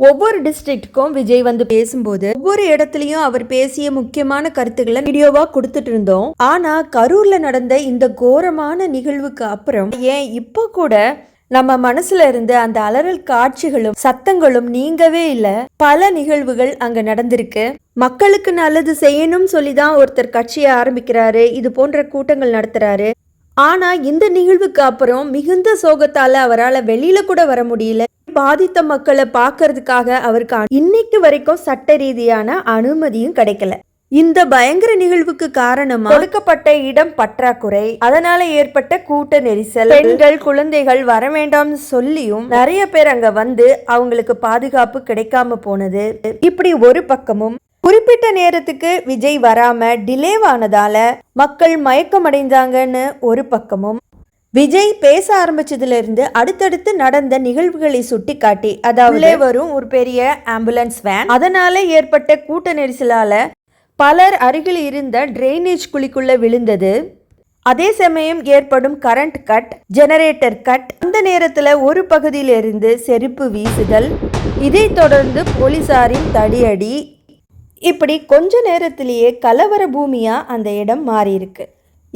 ஒவ்வொரு டிஸ்ட்ரிக்ட்டுக்கும் விஜய் வந்து பேசும்போது ஒவ்வொரு இடத்துலயும் அவர் பேசிய முக்கியமான கருத்துக்களை வீடியோவா கொடுத்துட்டு இருந்தோம். ஆனா கரூர்ல நடந்த இந்த கோரமான நிகழ்வுக்கு அப்புறம் ஏன் இப்போ கூட நம்ம மனசுல இருந்து அந்த அலறல் காட்சிகளும் சத்தங்களும் நீங்கவே இல்ல. பல நிகழ்வுகள் அங்க நடந்திருக்கு. மக்களுக்கு நல்லது செய்யணும் சொல்லி தான் ஒருத்தர் கட்சியை ஆரம்பிக்கிறாரு இது போன்ற கூட்டங்கள் நடத்துறாரு. ஆனா இந்த நிகழ்வுக்கு அப்புறம் மிகுந்த சோகத்தால அவரால் வெளியில கூட வர முடியல. பாதித்த மக்களை பார்க்கறதுக்காக அவருக்கு இன்னைக்கு வரைக்கும் சட்ட ரீதியான அனுமதியும் கிடைக்கல. இந்த பயங்கர நிகழ்வுக்கு காரணமா கொடுக்கப்பட்ட இடம் பற்றாக்குறை அதனால ஏற்பட்ட கூட்ட நெரிசல் பெண்கள் குழந்தைகள் வர வேண்டாம்னு சொல்லியும் நிறைய பேர் அங்க வந்து அவங்களுக்கு பாதுகாப்பு கிடைக்காம போனது. இப்படி ஒரு பக்கமும் குறிப்பிட்ட நேரத்துக்கு விஜய் வராம டிலேவானதால மக்கள் மயக்கமடைந்தாங்கன்னு ஒரு பக்கமும் விஜய் பேச ஆரம்பிச்சதுல இருந்து அடுத்தடுத்து நடந்த நிகழ்வுகளை சுட்டிக்காட்டி அதாவது வரும் ஒரு பெரிய ஆம்புலன்ஸ் வேன் அதனால ஏற்பட்ட கூட்ட நெரிசலால பலர் அருகில் இருந்த டிரைனேஜ் குழிக்குள்ள விழுந்தது. அதே சமயம் ஏற்படும் கரண்ட் கட் ஜெனரேட்டர் கட் அந்த நேரத்தில் ஒரு பகுதியிலிருந்து செருப்பு வீசுதல். இதைத் தொடர்ந்து போலீசாரின் தடியடி. இப்படி கொஞ்ச நேரத்திலேயே கலவர பூமியா அந்த இடம் மாறியிருக்கு.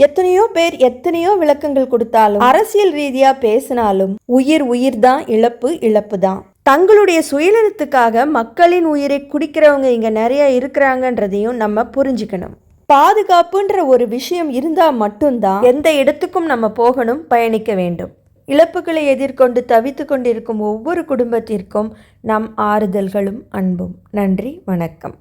எத்தனையோ பேர் எத்தனையோ விளக்கங்கள் கொடுத்தாலும் அரசியல் ரீதியா பேசினாலும் உயிர் உயிர் தான் இழப்பு இழப்பு தான் தங்களுடைய சுயநலத்துக்காக மக்களின் உயிரை குடிக்கிறவங்க இங்க நிறைய இருக்கிறாங்கன்றதையும் நம்ம புரிஞ்சுக்கணும். பாதுகாப்புன்ற ஒரு விஷயம் இருந்தா மட்டும்தான் எந்த இடத்துக்கும் நம்ம போகணும் பயணிக்க வேண்டும். இழப்புகளை எதிர்கொண்டு தவித்து கொண்டிருக்கும் ஒவ்வொரு குடும்பத்திற்கும் நம் ஆறுதல்களும் அன்பும். நன்றி வணக்கம்.